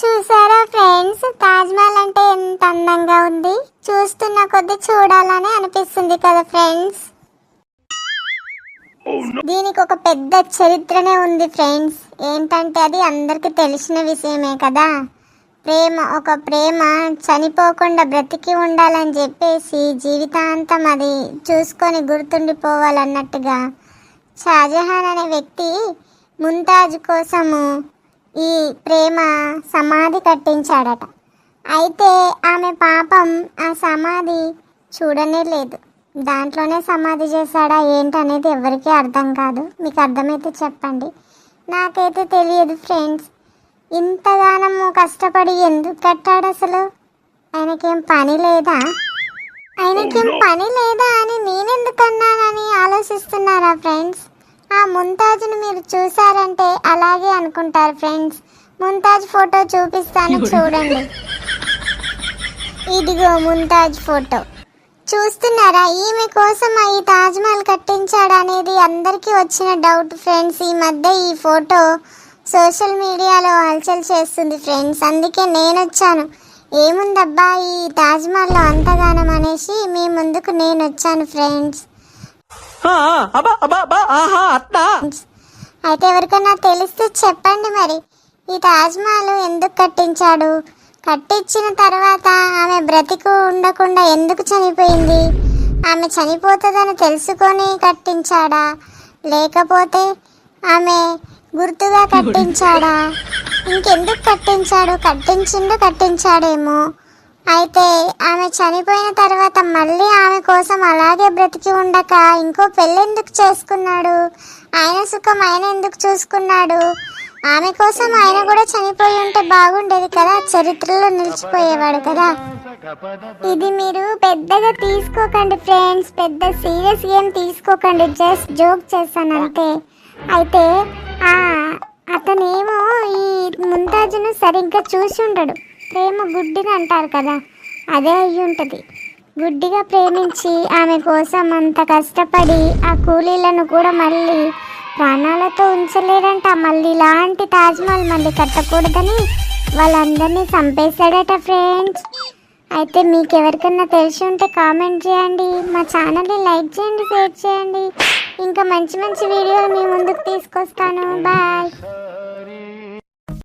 చూసారా ఫ్రెండ్స్? తాజ్ మహల్ అంటే ఎంత అందంగా ఉంది? చూస్తున్న కొద్ది చూడాలని అనిపిస్తుంది కదా ఫ్రెండ్స్? దీనికి ఒక పెద్ద చరిత్రనే ఉంది ఫ్రెండ్స్. ఏంటంటే అది అందరికీ తెలిసిన విషయమే కదా. ప్రేమ ఒక ప్రేమ చనిపోకుండా బ్రతికి ఉండాలని చెప్పేసి జీవితాంతం అది చూసుకొని గుర్తుండిపోవాలన్నట్టుగా. షాజహాన్ అనే వ్యక్తి ముంతాజ్ కోసము ఈ ప్రేమ సమాధి కట్టించాడట. అయితే ఆమె పాపం ఆ సమాధి చూడనే లేదు దాంట్లోనే సమాధి చేశాడా ఏంటనేది ఎవరికీ అర్థం కాదు. మీకు అర్థమైతే చెప్పండి. నాకైతే తెలియదు ఫ్రెండ్స్. ఇంతగానము కష్టపడి ఎందుకు కట్టాడు అసలు? ఆయనకేం పని లేదా? ఆయనకేం పని లేదా అని నేనెందుకు అన్నానని ఆలోచిస్తున్నారా ఫ్రెండ్స్? ఆ ముంతాజ్ను మీరు చూసారంటే అలాగే అనుకుంటారు ఫ్రెండ్స్. ముంతాజ్ ఫోటో చూపిస్తాను చూడండి. ఇదిగో ముంతాజ్ ఫోటో. చూస్తున్నారా? ఈమె కోసం ఈ తాజ్ మహల్ కట్టించాడు అనేది అందరికీ వచ్చిన డౌట్ ఫ్రెండ్స్. ఈ మధ్య ఈ ఫోటో సోషల్ మీడియాలో హల్చల్ చేస్తుంది ఫ్రెండ్స్. అందుకే నేను వచ్చాను ఏముందబ్బా ఈ తాజ్ మహల్లో అంతగానం అనేసి మీ ముందుకు నేను వచ్చాను ఫ్రెండ్స్. అబ్బా అబ్బా అబ్బా ఆహా అయితే ఎవరికైనా తెలిస్తే చెప్పండి మరి. ఈ తాజ్ మహల్ ఎందుకు కట్టించాడు? కట్టించిన తర్వాత ఆమె బ్రతికు ఉండకుండా ఎందుకు చనిపోయింది? ఆమె చనిపోతుందని తెలుసుకొని కట్టించాడా? లేకపోతే ఆమె గుర్తుగా కట్టించాడా? ఇంకెందుకు కట్టించాడు? కట్టించిండు కట్టించాడేమో. అయితే ఆమె చనిపోయిన తర్వాత మళ్ళీ ఆమె కోసం అలాగే బ్రతికి ఉండక ఇంకో పెళ్ళెందుకు చేసుకున్నాడు? ఆయన సుఖం ఆయన ఎందుకు చూసుకున్నాడు? ఆమె కోసం ఆయన కూడా చనిపోయి ఉంటే బాగుండేది కదా? చరిత్రలో నిలిచిపోయేవాడు కదా? ఇది మీరు పెద్దగా తీసుకోకండి ఫ్రెండ్స్. పెద్ద సీరియస్ ఏం తీసుకోకండి. జస్ట్ జోక్ చేశాను అంతే అయితే ఆ అతనేమో ఈ ముంతాజును సరిగ్గా చూసి ఉండడు. ప్రేమ గుడ్డిని అంటారు కదా? అదే అయి ఉంటుంది గుడ్డిగా ప్రేమించి ఆమె కోసం అంత కష్టపడి ఆ కూలీలను కూడా మళ్ళీ ప్రాణాలతో ఉంచలేడంట మళ్ళీ ఇలాంటి తాజ్మహల్ మళ్ళీ కట్టకూడదని వాళ్ళందరినీ చంపేశాడట ఫ్రెండ్స్. అయితే మీకు ఎవరికైనా తెలిసి ఉంటే కామెంట్ చేయండి. మా ఛానల్ని లైక్ చేయండి షేర్ చేయండి. ఇంకా మంచి మంచి వీడియోలు మీ ముందుకు తీసుకొస్తాను. బాయ్.